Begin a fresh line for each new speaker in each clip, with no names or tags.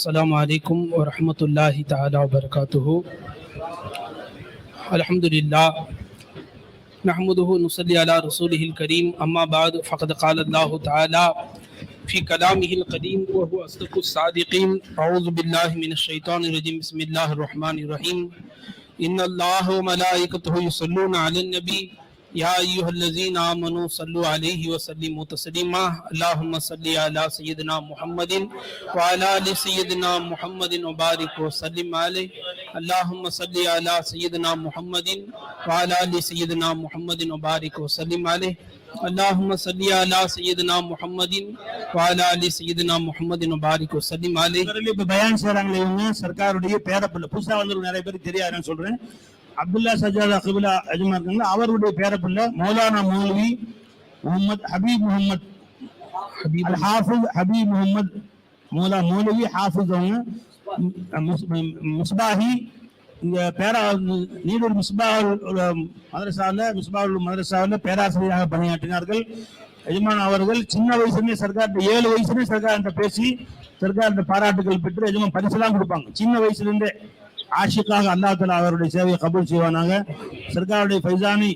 السلام عليكم ورحمة الله تعالى وبركاته الحمد لله نحمده ونصلي على رسوله الكريم أما بعد، فقد قال الله تعالى في كلامه القديم وهو أصدق الصادقين أعوذ بالله من الشيطان الرجيم بسم الله الرحمن الرحيم إن الله وملائكته يصلون على النبي يا أيها الذين آمنوا صلوا عليه وسلموا تسليما اللهم صل على سيدنا محمد وعلى آل سيدنا محمد وبارك وسلم عليه اللهم صل على سيدنا محمد وعلى آل سيدنا محمد وبارك وسلم عليه اللهم صل على سيدنا محمد وعلى آل سيدنا محمد وبارك وسلم عليه
இவர்கள் இப்ப பயான் செய்றாங்களே இவங்க சர்க்காருடைய பேரப்பிள்ளை புதுசா வந்து நிறைய பேருக்கு தெரியாதுன்னு சொல்றேன் அப்துல்லா சஜாதா கபிலா அஜ்மா இருக்காங்க அவருடைய பேரப்பிள்ளை மௌலானா மௌலவி முகமது ஹபீப் முகமது ஹபீப் ஹாஃபிஸ் ஹபீப் முகமது மௌலா மௌலவி ஹாஃபிஸ் அவங்க முஸ்பாஹி இந்த பேரா நீடூர் மிஸ்பாஹுல் மதரசாவில் மிஸ்பாஹுல் மதரசாவில் பேராசிரியராக பணியாற்றினார்கள். எஜமான் அவர்கள் சின்ன வயசுலேயே சர்க்கார் ஏழு வயசுலேயே சர்க்கார்கிட்ட பேசி சர்க்கார்கிட்ட பாராட்டுகள் பெற்று எஜமான் பரிசுலாம் கொடுப்பாங்க. சின்ன வயசுலேருந்தே. ஆஷிக்காக அல்லாஹ் அவருடைய சேவையை கபூல் செய்வானாங்க சர்க்காருடைய ஃபைசானி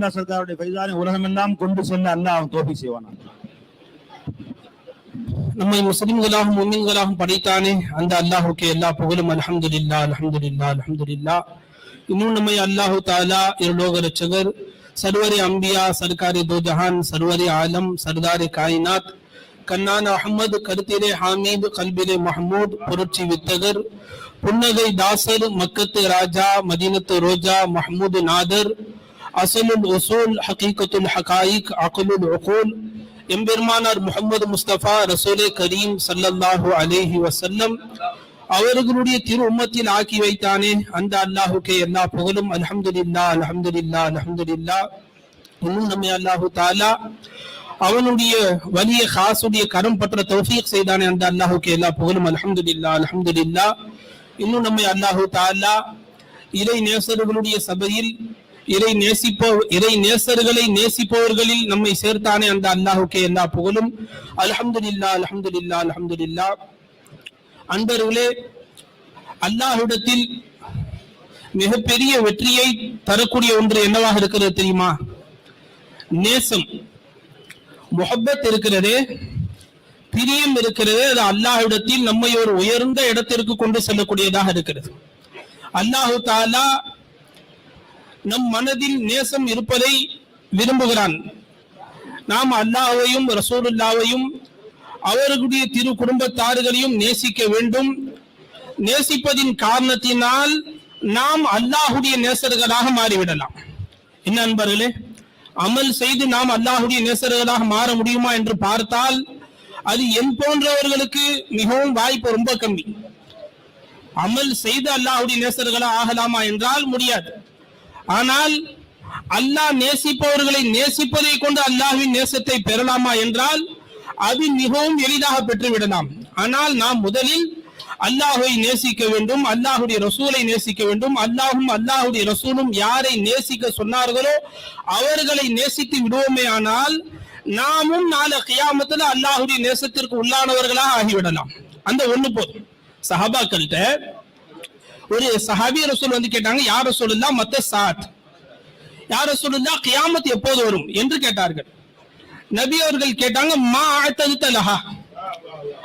தான் சர்க்காருடைய ஃபைசானி. உலகமெல்லாம் கொண்டு செல்ல அல்லாஹ் அவன் தோப்பி செய்வானாங்க
நம்மை முஸ்லிம்களாகவும் மும்மின்களாகவும் படைத்தானே. அந்த அல்லாஹுக்கு எல்லா புகழும் அல்ஹம்துலில்லா அல்ஹம்துலில்லா அல்ஹம்துலில்லா இன்னும் நம்மை அல்லாஹு தாலா இருலோக ரட்சகர் சர்வரி அம்பியா சர்க்காரி தோஜஹான் சர்வரி ஆலம் சர்தாரி காயினாத். கண்ணான் அஹமது கருத்திலே ஹாமீது கல்பிலே மஹமூத் புரட்சி வித்தகர் புன்னகை தாசர் மக்கத்து ராஜா மதீனத்து ரோஜா மஹமூது நாதர் அசலுல் உசூல் ஹகீகத்துல் ஹகாயிக் அகலுல் உகூல் எம்பெருமானார் முகமது முஸ்தபா ரசூலே கரீம் சல்லல்லாஹு அலேஹி வசல்லம் அவர்களுடைய திரு உம்மத்தில் ஆக்கி வைத்தானே அந்த அல்லாஹுக்கே எல்லா புகழும். அல்ஹம்துலில்லாஹ் அல்ஹம்துலில்லாஹ் அல்ஹம்துலில்லாஹ். இன்னும் நம்ம அல்லாஹு தாலா அவனுடைய வலிய காசுடைய கரம் பற்ற தௌஃபீக் செய்தானே அந்த அல்லாஹுக்கு எல்லா புகழும். அல்ஹம்துலில்லாஹ் அல்ஹம்துலில்லாஹ். இன்னும் நம்மை அல்லாஹு தாலா இறை நேசர்களுடைய சபையில் இறை நேசிப்போ இறை நேசர்களை நேசிப்பவர்களில் நம்மை சேர்த்தானே அந்த அல்லாஹுக்கே எல்லா புகழும். அலஹமது இல்லா அலஹமது இல்லா அலஹமது இல்லா அன்பர்களே அல்லாஹுடத்தில் மிகப்பெரிய வெற்றியை தரக்கூடிய ஒன்று என்னவாக இருக்கிறது தெரியுமா? நேசம் முகப்பத் இருக்கிறதே. பிரியம் இருக்கிறது. அது அல்லாஹ்விடத்தில் நம்மை ஒரு உயர்ந்த இடத்திற்கு கொண்டு செல்லக்கூடியதாக இருக்கிறது. அல்லாஹு தாலா நம் மனதில் நேசம் இருப்பதை விரும்புகிறான். நாம் அல்லாஹையும் ரசூலுல்லாவையும் அவர்களுடைய திரு குடும்பத்தார்களையும் நேசிக்க வேண்டும். நேசிப்பதின் காரணத்தினால் நாம் அல்லாஹுடைய நேசர்களாக மாறிவிடலாம். என்ன அன்பர்களே அமல் செய்து நாம் அல்லாஹுடைய நேசர்களாக மாற முடியுமா என்று பார்த்தால் அது என் போன்றவர்களுக்கு மிகவும் வாய்ப்பு ரொம்ப கம்மி. அமல் செய்த அல்லாஹுடைய நேசர்களா ஆகலாமா என்றால் முடியாது. ஆனால் அல்லாஹ் நேசிப்பவர்களை நேசிப்பதை கொண்டு அல்லாஹ்வின் நேசத்தை பெறலாமா என்றால் அது மிகவும் எளிதாக பெற்றுவிடலாம். ஆனால் நாம் முதலில் அல்லாஹுவை நேசிக்க வேண்டும் அல்லாஹுடைய ரசூலை நேசிக்க வேண்டும். அல்லாஹும் அல்லாஹுடைய ரசூலும் யாரை நேசிக்க சொன்னார்களோ அவர்களை நேசித்து விடுவோமே ஆனால் நாமும் நாளை கியாமத்துல அல்லாஹுடைய நேசத்திற்கு உள்ளானவர்களாக ஆகிவிடலாம். அந்த ஒண்ணு போதும். சஹாபாக்கள்கிட்ட ஒரு சஹாபி ரசூல் வந்து கேட்டாங்க யார் ரசூலுல்லா மத்த சாத். யார் ரசூலுல்லா கியாமத் எப்போது வரும்? என்று கேட்டார்கள். நபி அவர்கள் கேட்டாங்க மா ஆத்தது தலஹா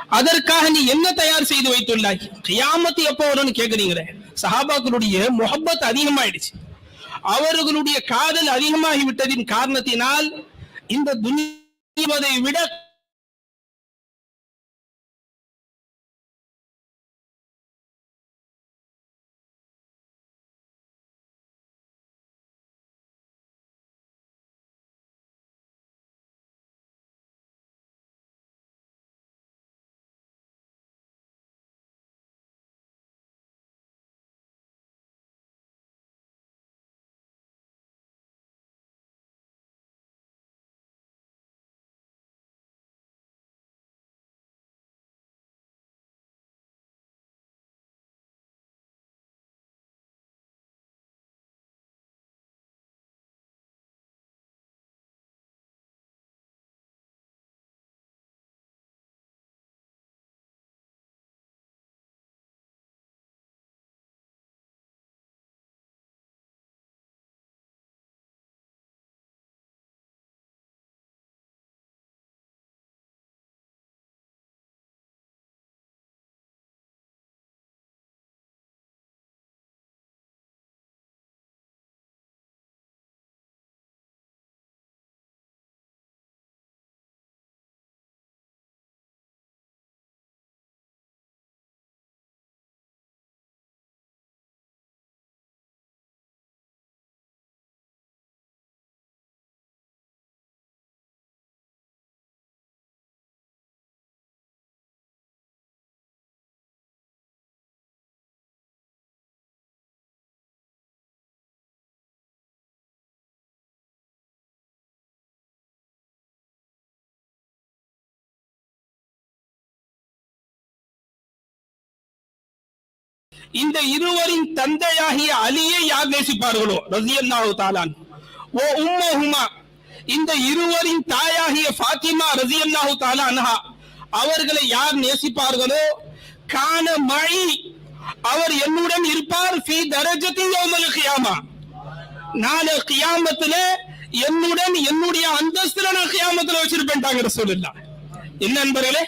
அதற்காக நீ என்ன தயார் செய்து வைத்துள்ளாய்? கியாமத்து எப்போ வரும்னு கேக்குறீங்களே? சஹாபாக்களுடைய முகப்பத் அதிகமாயிடுச்சு. அவர்களுடைய காதல் அதிகமாகி விட்டதின் காரணத்தினால் இந்த துணிவதை விட இந்த இருவரின் தந்தையாகிய அலியை யார் நேசிப்பார்களோ? ரசியல்லாஹு தாலான் ஓ உம்மஹுமா இந்த இருவரின் தாயாகிய ஃபாத்திமா ரசியல்லாஹு தாலா அன்ஹா அவர்களை யார் நேசிப்பார்களோ? கான மழி அவர் என்னுடன் இருப்பார். ஃபி தரஜத்தின் யௌமல் கியாமா. நாளை கியாமத்துல என்னுடன் என்னுடைய அந்தஸ்துல நான் கியாமத்துல வச்சிருப்பேன்டாங்கிற சொல்லலாம் என்ன நண்பர்களே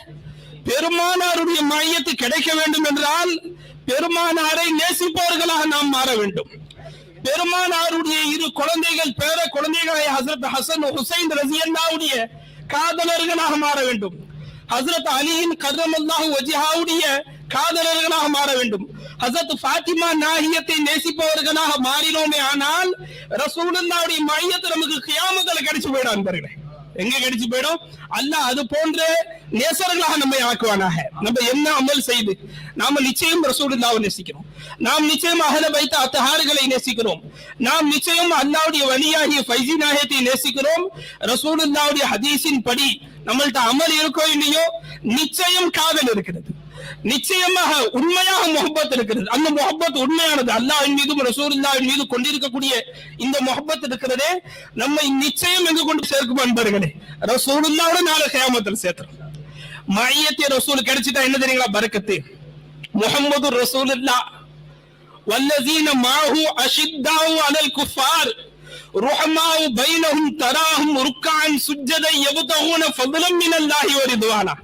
பெருமானாருடைய மையத்து கிடைக்க வேண்டும் என்றால் பெருமானாரை நேசிப்பவர்களாக நாம் மாற வேண்டும். பெருமானாருடைய இரு குழந்தைகள் பேர குழந்தைகளை ஹசரத் ஹசன் ஹுசைன் ரசியல்லாவுடைய காதலர்களாக மாற வேண்டும். ஹசரத் அலியின் கர்ரமல்லாஹு வஜிஹாவுடைய காதலர்களாக மாற வேண்டும். ஹசரத் ஃபாத்திமா நாகியத்தை நேசிப்பவர்களாக மாறினோமே ஆனால் ரசூலுல்லாவுடைய மையத்தை நமக்கு கியாமத்தில் கிடைச்சு போயிடும் அன்பர்களே. எங்க கிடைச்சு போயிடும்? அல்ல அது போன்ற நேசர்களாக நம்மை ஆக்குவானாக. நம்ம என்ன அமல் செய்து நாம நிச்சயம் ரசூலுல்லாவை நேசிக்கிறோம். நாம் நிச்சயம் அகல வைத்த அத்தஹார்களை நேசிக்கிறோம். நாம் நிச்சயம் அல்லாவுடைய வழியாகிய ஃபைசி நாயத்தை நேசிக்கிறோம். ரசூலுல்லாவுடைய ஹதீஸின் படி நம்மள்ட்ட அமல் இருக்கோ இல்லையோ நிச்சயம் காதல் இருக்கிறது. நிச்சயமாக உண்மையாக முகப்பத் இருக்கிறது அந்த முகப்பத் உண்மையானது அல்லாஹ்வின் மீதும் ரசூலுல்லாஹின் மீது கொண்டிருக்கக்கூடிய இந்த முகப்பத் இருக்கிறதே நம்மை நிச்சயம் எங்கு கொண்டு சேர்க்கும் அன்பர்களே ரசூலுல்லாவோட நாளை கியாமத்தில் சேர்த்துறோம் மையத்தை ரசூல் கிடைச்சிட்டா என்ன தெரியுங்களா பரக்கத்து முகமது ரசூலுல்லா والذين معه أشداء على الكفار رحماء بينهم تراهم ركعا سجدا يبتغون فضلا من الله ورضوانا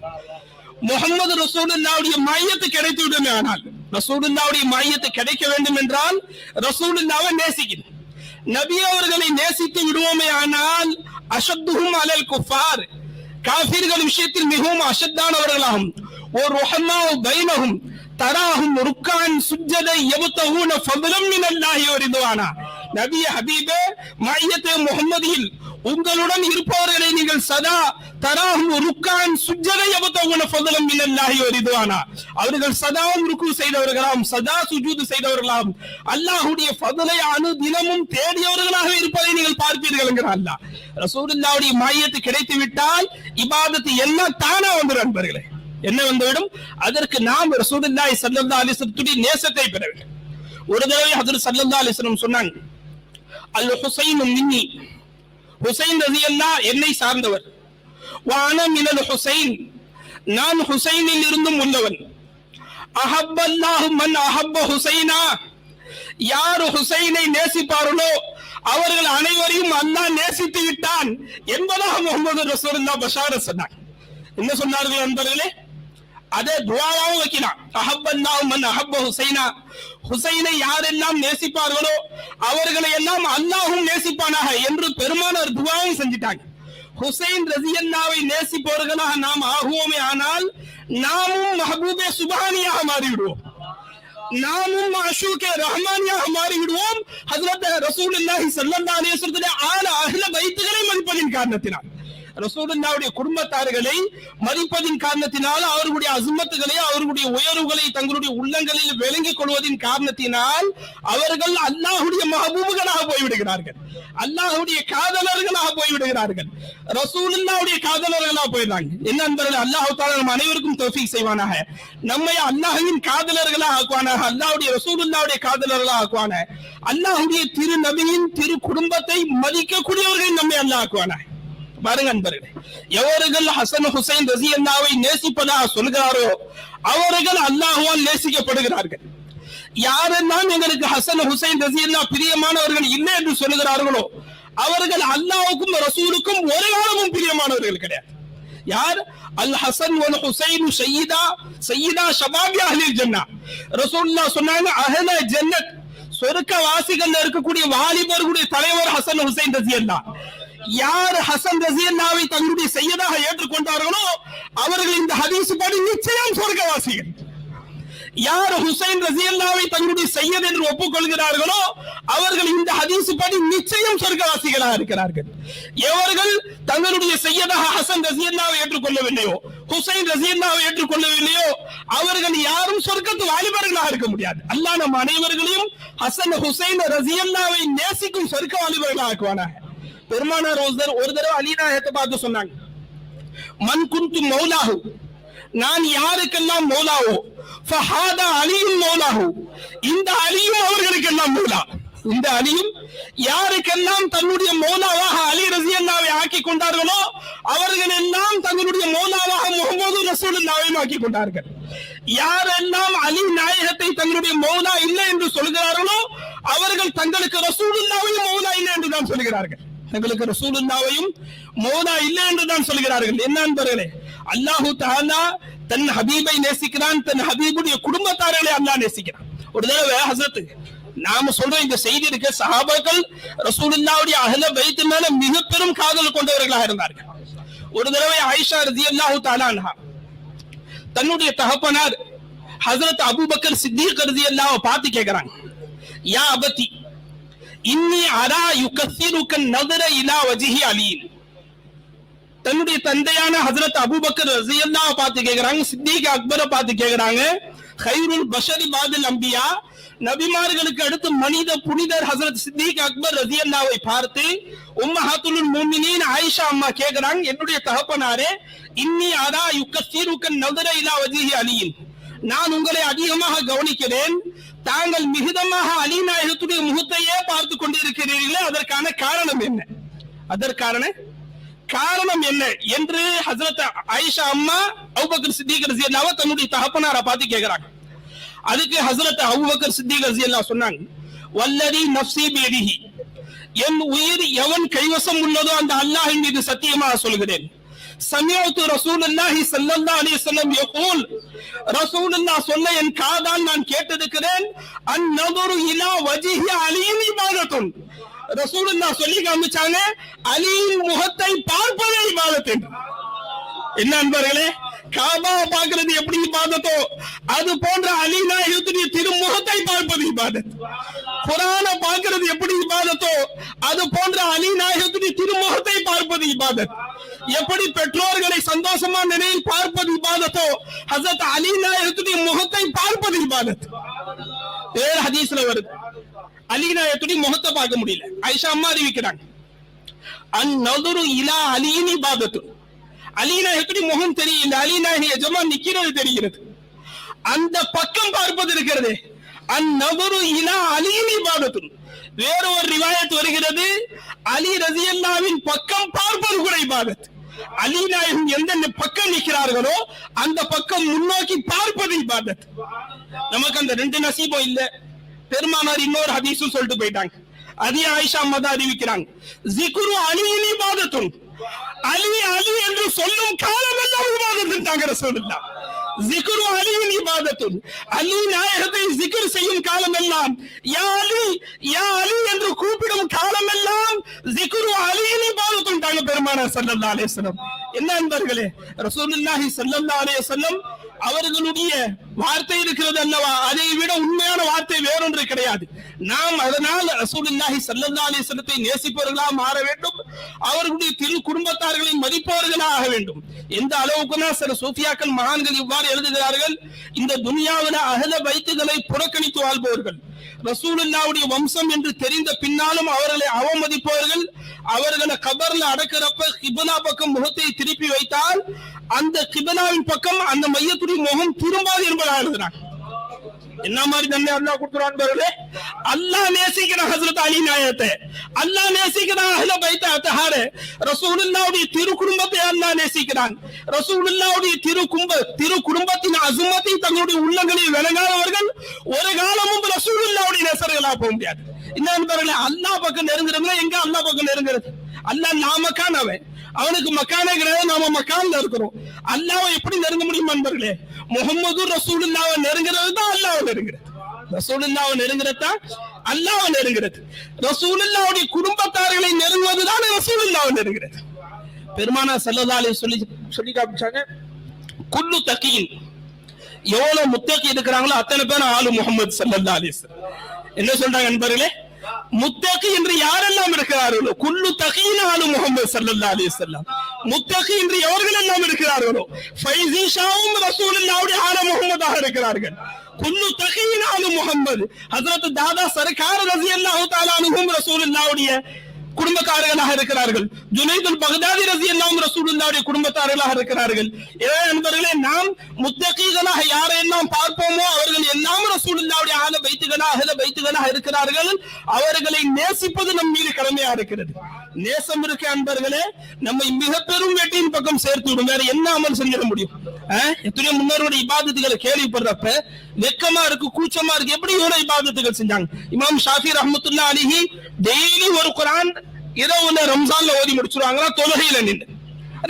முகமது ரசூலுல்லாவுடைய மையத்தை கிடைத்து விடுமே ஆனால் ரசூலுல்லாவுடைய மையத்தை கிடைக்க வேண்டும் என்றால் ரசூலுல்லாவை நேசிக்கணும் நபி அவர்களை நேசித்து விடுவோமே ஆனால் அஷத்துஹும் அலல் குஃபார். காஃபிர்கள் விஷயத்தில் மிகவும் அசத்தானவர்களாகும் ஒரு பைனகும் தராகும் ருக்கான் சுஜதை எபுத்தகூன ஃபதுலம் மினல்லாஹி வரிதுவானா நபி ஹபீபே மையத்தே முகமதியில் உங்களுடன் இருப்பவர்களை நீங்கள் சதா தராகும் ருக்கான் சுஜதை எபுத்தகூன ஃபதுலம் மினல்லாஹி வரிதுவானா அவர்கள் சதாவும் ருக்கு செய்தவர்களாம் சதா சுஜூது செய்தவர்களாம் அல்லாஹுடைய ஃபதுலை அணு தினமும் தேடியவர்களாக இருப்பதை நீங்கள் பார்ப்பீர்கள் என்கிறார் அல்லாஹ் ரசூலுல்லாஹுடைய மையத்து கிடைத்து விட்டால் இபாதத்து எல்லாம் தானா வந்துடும் நண்பர்களே என்ன வந்துவிடும்? அதற்கு நாம் ரசூலுல்லாஹி ஸல்லல்லாஹு அலைஹி வஸல்லத்துடைய நேசத்தை பெற வேண்டும். ஒரு தடவை ஹஜ்ரத் ஸல்லல்லாஹு அலைஹி வஸல்லம் சொன்னாங்க அல் ஹுசைன் மின்னி. ஹுசைன் ரலியல்லாஹ் என்னை சார்ந்தவர். வான மினல் ஹுசைன். நான் ஹுசைனில் இருந்தும் உள்ளவன். அஹப்பல்லாஹு மன் அஹப்ப ஹுசைனா. யார் ஹுசைனை நேசிப்பார்களோ அவர்கள் அனைவரையும் அல்லாஹ் நேசித்து விட்டான் என்பதாக முகமது ரசூலுல்லாஹ் பஷார சொன்னார் என்ன சொன்னார்கள் நண்பர்களே? அதே துவாவாவும் வைக்கலாம் அஹப்பல்லாஹு மன் அஹப்ப ஹுசைனா. ஹுசைனை யாரெல்லாம் நேசிப்பார்களோ அவர்களை எல்லாம் அல்லாஹும் நேசிப்பானாக என்று பெருமானார் துவாவும் செஞ்சிட்டாங்க. ஹுசைன் ரசியன்னாவை நேசிப்பவர்களாக நாம் ஆகுவோமே ஆனால் நாமும் மஹபூபே சுபானியாக மாறிவிடுவோம். நாமும் அஷூகே ரஹ்மானியாக மாறிவிடுவோம். ஹசரத் ரசூலுல்லாஹி ஸல்லல்லாஹு அலைஹி வஸல்லம் ஆல அகில வைத்துகளை மதிப்பதின் காரணத்தினால். ரசூலுல்லாவுடைய குடும்பத்தார்களை மதிப்பதின் காரணத்தினால் அவர்களுடைய அசுமத்துகளை அவர்களுடைய உயர்வுகளை தங்களுடைய உள்ளங்களில் விளங்கிக் கொள்வதின் காரணத்தினால் அவர்கள் அல்லாஹுடைய மகபூபுகளாக போய்விடுகிறார்கள். அல்லாஹுடைய காதலர்களாக போய்விடுகிறார்கள். ரசூலுல்லாவுடைய காதலர்களாக போயிடுறாங்க. என்ன நண்பர்கள் அல்லாஹ் தாலா நம் அனைவருக்கும் தௌஃபீக் செய்வானாக. நம்மை அல்லாஹின் காதலர்களாக ஆக்குவானாக. அல்லாஹ்வுடைய ரசூலுல்லாவுடைய காதலர்களாக ஆக்குவான அல்லாஹுடைய திரு நபியின் திரு குடும்பத்தை மதிக்கக்கூடியவர்கள் நம்மை அல்லாஹ் ஆக்குவானாக. பாருங்க அன்பர்களே எவர்கள் ஹசன் ஹுசைன் ரசி அல்லாவை நேசிப்பதாக சொல்கிறாரோ அவர்கள் அல்லாஹுவால் நேசிக்கப்படுகிறார்கள். யாரெல்லாம் எங்களுக்கு ஹசன் ஹுசைன் ரசி அல்லா பிரியமானவர்கள் இல்லை என்று சொல்லுகிறார்களோ அவர்கள் அல்லாஹுக்கும் ரசூலுக்கும் ஒரு காலமும் பிரியமானவர்கள் கிடையாது. யார்? அல் ஹசன் வல் ஹுசைன் சையீதா சையீதா ஷபாபி அஹ்லில் ஜன்னா. ரசூல்லா சொன்னாங்க அஹ்ல ஜன்னத். சொர்க்க வாசிகள்ல இருக்கக்கூடிய வாலிபர்களுடைய தலைவர் ஹசன் ஹுசைன் ரஸியல்லாஹ் யார் ஹசன் ரஸியல்லாவை தங்களுடைய செய்யதாக ஏற்றுக்கொண்டார்களோ அவர்கள் இந்த ஹதீஸ் படி நிச்சயம் சொர்க்கவாசிகள். யார் ஹுசைன் ரசியல்லாவை தங்களுடைய செய்யத் என்று ஒப்புக்கொள்கிறார்களோ அவர்கள் இந்த ஹதீஸ் படி நிச்சயம் சொர்க்கவாசிகளாக இருக்கிறார்கள். எவர்கள் தங்களுடைய செய்யதாக ஹசன் ரசியல்லாவை ஏற்றுக்கொள்ளவில்லையோ ஹுசைன் ரசியல்லாவை ஏற்றுக்கொள்ளவில்லையோ அவர்கள் யாரும் சொர்க்கத்து வாலிபர்களாக இருக்க முடியாது. அல்லாஹ் நம் அனைவர்களையும் ஹசன் ஹுசைன் ரசியல்லாவை நேசிக்கும் சொர்க்க வாலிபர்களாக ஆக்குவானாக பெருமானார் ஒரு தடவை ஒரு தடவை அலிநாயகத்தை பார்த்து சொன்னாங்க. மன் குந்து மௌலாஹு நான் யாருக்கெல்லாம் மௌலாவோ ஃபஹாதா அலியும் மௌலாஹு. இந்த அலியும் அவர்களுக்கெல்லாம் மௌலா. இந்த அலியும் யாருக்கெல்லாம் தன்னுடைய மௌலாவாக அலி ரசியல்லாவை ஆக்கி கொண்டார்களோ அவர்கள் எல்லாம் தங்களுடைய மௌலாவாக முகமது ரசூலுல்லாவையும் ஆக்கி கொண்டார்கள். யாரெல்லாம் அலி நாயகத்தை தங்களுடைய மௌலா இல்லை என்று சொல்கிறார்களோ அவர்கள் தங்களுக்கு ரசூலுல்லாவையும் மௌலா இல்லை என்று தான் சொல்கிறார்கள். எங்களுக்கு ரசூலுல்லாவையும் மோதா இல்லை என்று தான் சொல்கிறார்கள். என்ன அன்பர்களே? அல்லாஹு தஆலா தன் ஹபீபை நேசிக்கிறான் தன் ஹபீபுடைய குடும்பத்தாரர்களை அல்லாஹ் நேசிக்கிறான். ஒரு தடவை ஹசரத்து நாம சொல்ற இந்த செய்தி இருக்க சஹாபாக்கள் ரசூலுல்லாவுடைய அகல வைத்து மேல மிக பெரும் காதல் கொண்டவர்களாக இருந்தார்கள். ஒரு தடவை ஆயிஷா ரதி அல்லாஹு தாலான்ஹா தன்னுடைய தகப்பனார் ஹசரத் அபூபக்கர் சித்திக் அல்லாவை பார்த்து கேட்கிறாங்க யா அபத்தி இன்னி அரா யுகஸ்ஸிருக்க நகர இலா வஜிஹி அலியின் தன்னுடைய தந்தையான ஹசரத் அபூபக்கர் ரஸியல்லாஹு பார்த்து கேக்குறாங்க சித்திக் அக்பரை பார்த்து கேக்குறாங்க ஹைருல் பஷரி பாதில் அம்பியா. நபிமார்களுக்கு அடுத்து மனித புனிதர் ஹசரத் சித்திக் அக்பர் ரசியல்லாவை பார்த்து உம்மஹாத்துல் முஃமினீன் ஆயிஷா அம்மா கேக்குறாங்க என்னுடைய தகப்பனாரே இன்னி அரா யுகஸ்ஸிருக்க நதுர இலா வஜிஹி அலியின் நான் உங்களை அதிகமாக கவனிக்கிறேன். தாங்கள் மிகுதமாக அலிநாயகத்துடைய முகத்தையே பார்த்து கொண்டிருக்கிறீர்களே அதற்கான காரணம் என்ன? அதற்கான காரணம் என்ன என்று ஹசரத் ஆயிஷா அம்மா அவுபக்கர் சித்திக் ரலியல்லாஹு தன்னுடைய தகப்பனார பார்த்து கேக்குறாங்க அதுக்கு ஹசரத் அவுபக்கர் சித்திக் ரலியல்லாஹு சொன்னாங்க வல்லதி நப்சி பியதிஹி என் உயிர் எவன் கைவசம் உள்ளதோ அந்த அல்லாஹ் மீது சத்தியமாக சொல்கிறேன். சமியத்து ரசூலுல்லாஹி சல்லல்லா அலி சொல்லம் யகூல். ரசூலுல்லாஹ் சொல்ல என் காதால் நான் கேட்டிருக்கிறேன் அந்நதுரு இலா வஜிஹி அலியின் இபாதத்துன். ரசூலுல்லாஹ் சொல்லி காமிச்சாங்க அலியின் முகத்தை பார்ப்பதே இபாதத் என்ன அன்பர்களே காபா பார்க்கிறது எப்படி இபாதத்தோ அது போன்ற அலி நாயகத்துடைய திருமுகத்தை பார்ப்பது இபாதத். குரான பார்க்கிறது எப்படி இபாதத்தோ அது போன்ற அலி நாயகத்துடைய திருமுகத்தை பார்ப்பது இபாதத். எப்படி பெற்றோர்களை சந்தோஷமா நிலையில் பார்ப்பது இபாதத்தோ ஹசரத் அலி நாயகத்துடைய முகத்தை பார்ப்பது இபாதத். வேற ஹதீஸ்ல வருது. அலீனா நாயகத்துடைய முகத்தை பார்க்க முடியல. ஐஷா அம்மா அறிவிக்கிறாங்க. அந்நதுரு இலா அலியின் இபாதத்து. அலிநாயகத்துடைய முகம் தெரியல அலிநாயக எஜமா நிக்கிறது தெரிகிறது. அந்த பக்கம் பார்ப்பது இருக்கிறது. அந்நபரு இலா அலியின் இபாதத்து வேற ஒரு ரிவாயத் வருகிறது. அலி ரசியல்லாவின் பக்கம் பார்ப்பது கூட இபாதத். அலி நாயகம் எந்த பக்கம் நிற்கிறார்களோ அந்த பக்கம் முன்னோக்கி பார்ப்பது இபாதத். நமக்கு அந்த ரெண்டு நசீபம் இல்ல. பெருமானார் இன்னொரு ஹதீஸும் சொல்லிட்டு போயிட்டாங்க. அதே ஆயிஷா அம்மா தான் அறிவிக்கிறாங்க. ஜிகுரு அலியின் பாதத்தும் அலி அலி என்று சொல்லும் காலம் எல்லாம் இபாதத்துட்டாங்க ரசூலுல்லாஹ். ஜிகுரு அலியின் இபாதத்துன் அலி நாயகத்தை ஜிகர் செய்யும் காலம் எல்லாம். யா அலி யா அலி என்று கூப்பிடும் காலம் எல்லாம் ஜிகுரு அலியின் இபாதத்துன் தாங்க பெருமானார் சல்லல்லா அலைஹி வஸல்லம். என்ன அன்பர்களே ரசூலுல்லாஹி சல்லல்லா அலைஹி வஸல்லம் அவர்களுடைய வார்த்தை இருக்கிறது அல்லவா? அதை விட உண்மையான வார்த்தை வேறொன்று கிடையாது. நாம் அதனால் ரசூலுல்லாஹி ஸல்லல்லாஹு அலைஹி வஸல்லத்தை நேசிப்பவர்களாக மாற வேண்டும். அவர்களுடைய திரு குடும்பத்தார்களை மதிப்பவர்களாக ஆக வேண்டும். எந்த அளவுக்குனா சில சூஃபியாக்கள் மகான்கள் இவ்வாறு எழுதுகிறார்கள்? இந்த துனியாவில அகல வைத்துகளை புறக்கணித்து வாழ்பவர்கள். ரசூலுல்லாவுடைய வம்சம் என்று தெரிந்த பின்னாலும் அவர்களை அவமதிப்பவர்கள். அவர்களை கபர்ல அடக்கிறப்ப கிபனா பக்கம் முகத்தை திருப்பி வைத்தால் அந்த கிபனாவின் பக்கம் அந்த மையத்துடைய முகம் திரும்பாது என்பதாக எழுதுறாங்க என்ன மாதிரி தன்னை அல்லாஹ் கொடுக்குறான் பாருங்க அல்லாஹ் நேசிக்கிறான் ஹசரத் அலி நாயத்தை அல்லாஹ் நேசிக்கிறான் அஹ்ல பைத்த அத்தஹார. ரசூலுல்லாவுடைய திரு குடும்பத்தை அல்லாஹ் நேசிக்கிறான். ரசூலுல்லாவுடைய திரு கும்ப திரு குடும்பத்தின் அசுமத்தை தங்களுடைய உள்ளங்களில் விளங்காதவர்கள் ஒரு காலமும் ரசூலுல்லாவுடைய நேசர்களா போக முடியாது. என்ன பாருங்க அல்லாஹ் பக்கம் நெருங்குறவங்க எங்க அல்லா பக்கம் நெருங்குறது? அல்லாஹ் நாமக்கான் அவன் அவனுக்கு மக்கானே கிடையாது நாம மக்கான்ல இருக்கிறோம். அல்லாவை எப்படி நெருங்க முடியும் நண்பர்களே முகமது ரசூலுல்லாவை நெருங்கிறது தான் அல்லாவை நெருங்குறது. ரசூலுல்லாவை நெருங்குறது தான் அல்லாவை நெருங்குறது. ரசூலுல்லாவுடைய குடும்பத்தார்களை நெருங்குவதுதான் ரசூலுல்லாவை நெருங்குறது. பெருமானா செல்லதாலே சொல்லி சொல்லி காமிச்சாங்க. குல்லு தக்கியின். எவ்வளவு முத்தக்கி இருக்கிறாங்களோ அத்தனை பேரும் ஆளு முகமது சல்லல்லாஹு என்ன சொல்றாங்க நண்பர்களே முத்தகி என்று யாரெல்லாம் இருக்கிறார்களோ குல்லு தகையினாலும் முகமது சல்லா அலி வஸல்லம். முத்தகி என்று எவர்கள் எல்லாம் இருக்கிறார்களோ ஃபைசிஷாவும் ரசூலுல்லாவுடைய ஆன முகமதாக இருக்கிறார்கள். குல்லு தகையினாலும் முகமது ஹசரத் தாதா சர்கார் ரசி அல்லாஹு தாலானுகும் ரசூலுல்லாவுடைய குடும்பக்காரர்களாக இருக்கிறார்கள். ஜுனைதுல் பகதாதி ரசி எல்லாம் ரசூலுல்லாவுடைய குடும்பத்தாரர்களாக இருக்கிறார்கள். எனவே நண்பர்களே நாம் முத்தகீகளாக யாரையெல்லாம் பார்ப்போமோ அவர்கள் எல்லாம் ரசூலுல்லாவுடைய ஆக வைத்துகளாக அகல பைத்துகளாக இருக்கிறார்கள். அவர்களை நேசிப்பது நம் மீது கடமையா இருக்கிறது. நேசம் இருக்க அன்பர்களே நம்மை மிக பெரும் வெற்றியின் பக்கம் சேர்த்து விடும். வேற என்ன அமல் செஞ்சிட முடியும்? எத்தனையோ முன்னோருடைய இபாதத்துகளை கேள்விப்படுறப்ப வெக்கமா இருக்கு கூச்சமா இருக்கு. எப்படி இவ்வளவு இபாதத்துகள் செஞ்சாங்க? இமாம் ஷாஃபி ரஹமத்துல்லா அலிஹி டெய்லி ஒரு குரான் ஏதோ ஒண்ணு ரம்ஜான்ல ஓதி முடிச்சிருவாங்களா? தொழுகையில நின்று.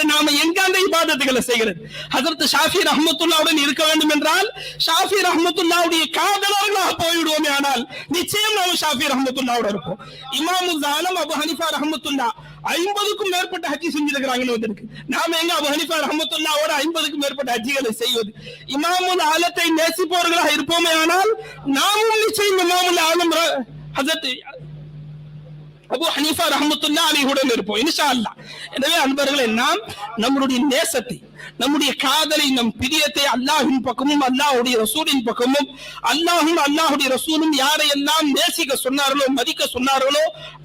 நாம எங்க அந்த இபாதத்துகளை செய்கிறது? அதற்கு ஷாஃபி ரஹமத்துல்லாவுடன் இருக்க வேண்டும் என்றால் ஷாஃபி ரஹமத்துல்லாவுடைய காதலர்களாக போய்விடுவோமே ஆனால் நிச்சயம் நாம ஷாஃபி ரஹமத்துல்லாவோட இருப்போம். இமாமு ஜாலம் அபு ஹனிஃபா ரஹமத்துல்லா ஐம்பதுக்கும் மேற்பட்ட ஹஜ்ஜி செஞ்சிருக்கிறாங்கன்னு வந்திருக்கு. நாம எங்க அபு ஹனிஃபா ரஹமத்துல்லாவோட ஐம்பதுக்கும் மேற்பட்ட ஹஜ்ஜிகளை செய்வது? இமாமுல் ஆலத்தை நேசிப்பவர்களாக இருப்போமே ஆனால் நாமும் நிச்சயம் இமாமுல் ஆலம் ர- அபு ஹனீஃபா ரஹமத்துல்லா அலிஹுடன் இருப்போம். இன்ஷா அல்லா எனவே அன்பர்களே நாம் நம்மளுடைய நேசத்தை நம்முடைய காதலை நம் பிரியத்தை அல்லாஹின் பக்கமும் அல்லாஹுடைய ரசூலின் பக்கமும் அல்லாஹும் அல்லாஹுடைய ரசூலும் யாரை எல்லாம் நேசிக்க சொன்னார்களோ மதிக்க சொன்னார்களோ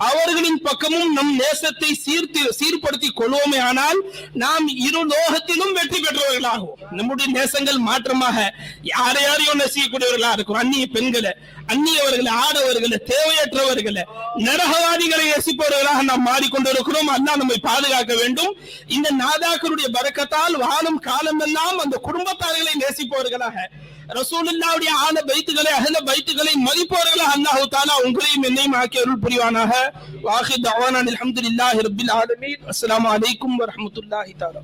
அவர்களின் பக்கமும் நம் நேசத்தை சீர்த்து சீர்படுத்தி கொள்வோமே ஆனால் நாம் இரு லோகத்திலும் வெற்றி பெற்றவர்களாகும். நம்முடைய நேசங்கள் மாற்றமாக யாரை யாரையும் நேசிக்கக்கூடியவர்களா இருக்கும். அந்நிய பெண்களை அந்நியவர்களை ஆடவர்களை தேவையற்றவர்களை நரகவாதிகளை நேசிப்பவர்களாக நாம் மாறிக்கொண்டிருக்கிறோம். அல்லாஹ் நம்மை பாதுகாக்க வேண்டும். இந்த நாதாக்கருடைய பறக்கத்தால் வாழும் காலமெல்லாம் அந்த குடும்பத்தார்களை நேசிப்பவர்களாக. ரசூலுல்லாவுடைய ஆன பைத்துகளை அகல பைத்துகளை மதிப்பவர்களாக அல்லாஹு தாலா உங்களையும் என்னையும் ஆக்கி அருள் புரிவானாக. வாஹி தவானான் அலமதுல்லாஹி ரபில் ஆலமீன். அஸ்லாம் அலைக்கும் வரமத்துல்லாஹி தாலா